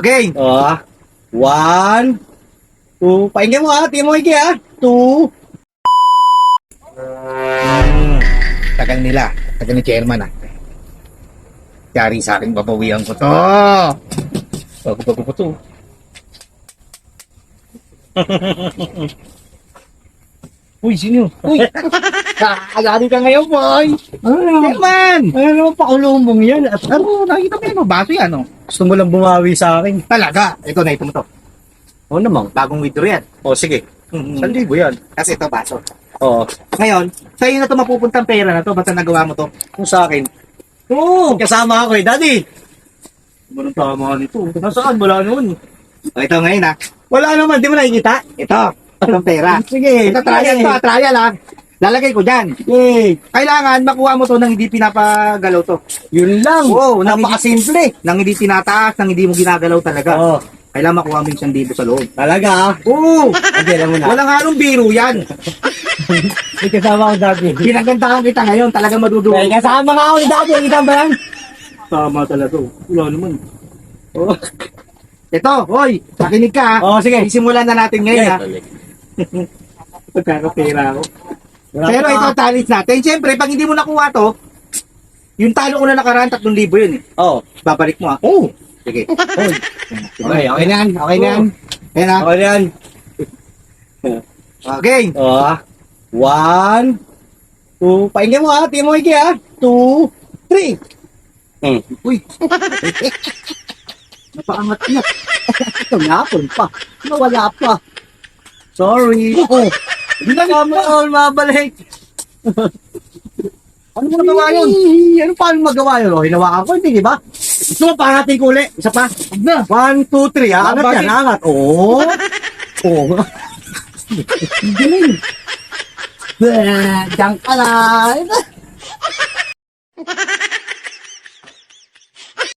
Okay. Oh. One. Two. Pakinggan mo ha. Tingnan mo iki ha. Two. Hmm. Tagal nila. Tagal ni chairman ah. Yari sa akin, babawian ko to. Bago bago pa to. Uy, sino? Uy. Kakagari ka ngayon, boy. Ano? Chairman! Ano naman pakulumong yan? At Ano, nakita mo yun, baso yan, oh. Gusto mo lang bumawi sa akin. Talaga. Ito na, ito mo to. Oo naman. Bagong withdraw yan. Oh, sige. Mm-hmm. Libo yan? Kasi ito, baso. Oo. Ngayon, sa'yo na to mapupuntang pera na to. Ba't nagawa mo to? Kung sa akin. Oo. Kasama ako eh, daddy. Anong tama nito? Nasaan? Wala noon. O, ito ngayon ah. Wala naman, di mo nakikita? Ito. Itong pera. Sige. Ito trial to, ah, trial ah. Lalagay ko dyan. Yay. Kailangan makuha mo to nang hindi pinapagalaw to. Yun lang. Oo, nang Napakasimple. nang hindi tinataas, nang hindi mo ginagalaw talaga. Oo. Kailangan makuha mo yung 1,000 sa loob. Talaga ah. Oo! Hindi, alam mo na. Walang halong biro yan. May kasama ako daddy. Pinagandahan kita ngayon, talaga madudugo. May kasama nga ako ni daddy. Kita ba yan? Tama talaga. Wala naman. Oh. Ito, hoy, makinig ka. Oo, sige. Simulan na natin ngayon ha. Okay. Pagkakapera ako. Pero ito ang challenge natin. Siyempre, pag hindi mo nakuha to, yung talo ko na nakaraan, 3,000 yun eh. Oo. Babalik mo ha. Oh. Sige. Okay, okay na yan. Okay na yan. Ayan ha. Okay na yan. Okay. Oh. One. Two. Pakinggan mo ha. Tingnan mo iki ha. Two. Three. Hmm. Uy. Napaangat na. Ito napon pa. Nawala pa. Sorry. Oh. Hindi na kami all mabalik. Ano mo nagawa yun? Ano paano magawa yun? Oh, hinawakan ko, hindi, di ba? Gusto mo pangatin ko ulit? Isa pa? na. One, two, three. ha? Angat yan, angat. Oo. Oo. Galing. Diyan ka na.